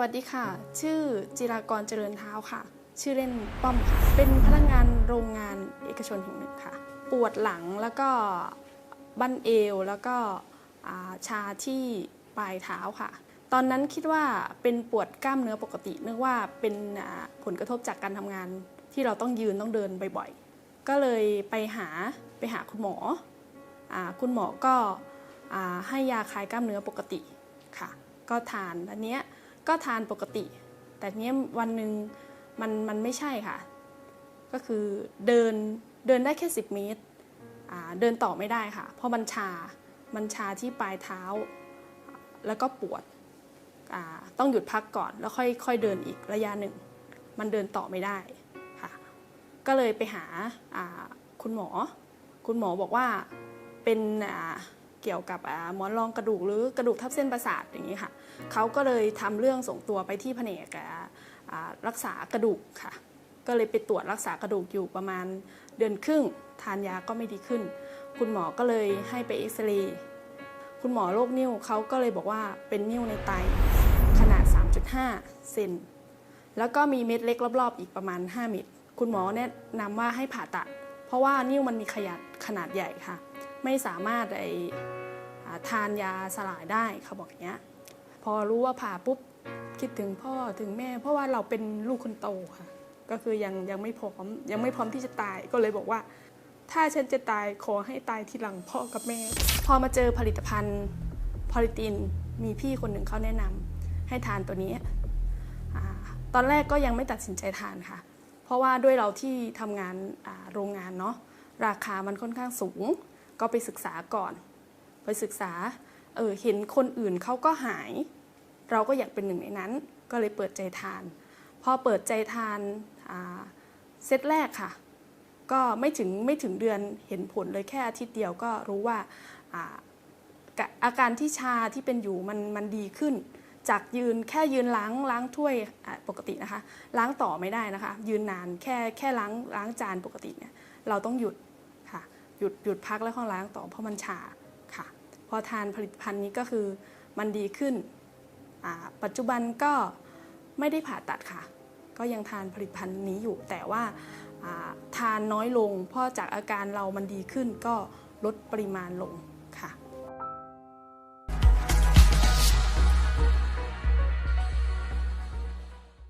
วัสดีค่ะ ชื่อจิรากรเจริญเท้าค่ะ ชื่อเล่นป้อมค่ะ เป็นพนักงานโรงงานเอกชนแห่งหนึ่งค่ะ ปวดหลังแล้วก็บั้นเอวแล้วก็ชาที่ปลายเท้าค่ะ ตอนนั้นคิดว่าเป็นปวดกล้ามเนื้อปกติ นึกว่าเป็นผลกระทบจากการทำงานที่เราต้องยืนต้องเดินบ่อยๆ ก็เลยไปหาไปหาคุณหมออคุณหมอก็อให้ยาคลายกล้ามเนื้อปกติค่ะ ก็ทานอันเนี้ย ก็ทานปกติ แต่เนี้ยวันหนึ่งมันมันไม่ใช่ค่ะ ก็คือเดินเดินได้แค่ 10 เมตร เดินต่อไม่ได้ค่ะ เพราะมันชา มันชาที่ปลายเท้า แล้วก็ปวด ต้องหยุดพักก่อนแล้วค่อยค่อยเดินอีกระยะหนึ่ง มันเดินต่อไม่ได้ค่ะ ก็เลยไปหาอ่าคุณหมอ คุณหมอบอกว่าเป็นอ่า เกี่ยวกับหมอนรองกระดูกหรือกระดูกทับเส้นประสาทอย่างนี้ค่ะเขาก็เลยทำเรื่องส่งตัวไปที่แผนกอ่าอ่ารักษากระดูกค่ะ ก็เลยไปตรวจรักษากระดูกอยู่ประมาณเดือนครึ่ง ทานยาก็ไม่ดีขึ้น คุณหมอก็เลยให้ไปเอ็กซเรย์คุณหมอโรคนิ้วเขาก็เลยบอกว่าเป็นนิ้วในไตขนาด 3.5 เซนแล้วก็มีเม็ดเล็กรอบๆ อีกประมาณ 5 เม็ดคุณหมอแนะนำว่าให้ผ่าตัด เพราะว่านิ้วมันมีขยาดขนาดใหญ่ค่ะ ไม่สามารถไอทานยาสลายได้เขาบอกอย่างเงี้ยพอรู้ว่าผ่าปุ๊บคิดถึงพ่อถึงแม่ เพราะว่าเราเป็นลูกคนโตค่ะ ก็คือยังยังไม่พร้อมยังไม่พร้อมที่จะตายก็เลยบอกว่า ถ้าฉันจะตายขอให้ตายทีหลังพ่อกับแม่ พอมาเจอผลิตภัณฑ์พอลิตินมีพี่คนหนึ่งเขาแนะนำให้ทานตัวนี้อตอนแรกก็ยังไม่ตัดสินใจทานค่ะ เพราะว่าด้วยเราที่ทำงานโรงงานเนาะราคามันค่อนข้างสูง ก็ไปศึกษาก่อน ไปศึกษาเออเห็นคนอื่นเขาก็หาย เราก็อยากเป็นหนึ่งในนั้น ก็เลยเปิดใจทาน พอเปิดใจทานเซตแรกค่ะ ก็ไม่ถึงไม่ถึงเดือนเห็นผลเลยแค่อาทิตย์เดียวก็รู้ว่าอาการที่ชาที่เป็นอยู่มันมันดีขึ้น จากยืนแค่ยืนล้างล้างถ้วยปกตินะคะ ล้างต่อไม่ได้นะคะ ยืนนานแค่แค่ล้างล้างจานปกติเนี่ยเราต้องหยุดค่ะ หยุดหยุดพักแล้วค่อยล้างต่อเพราะมันชาค่ะ พอทานผลิตภัณฑ์นี้ก็คือมันดีขึ้น ปัจจุบันก็ไม่ได้ผ่าตัดค่ะ ก็ยังทานผลิตภัณฑ์นี้อยู่ แต่ว่าทานน้อยลง เพราะจากอาการเรามันดีขึ้นก็ลดปริมาณลง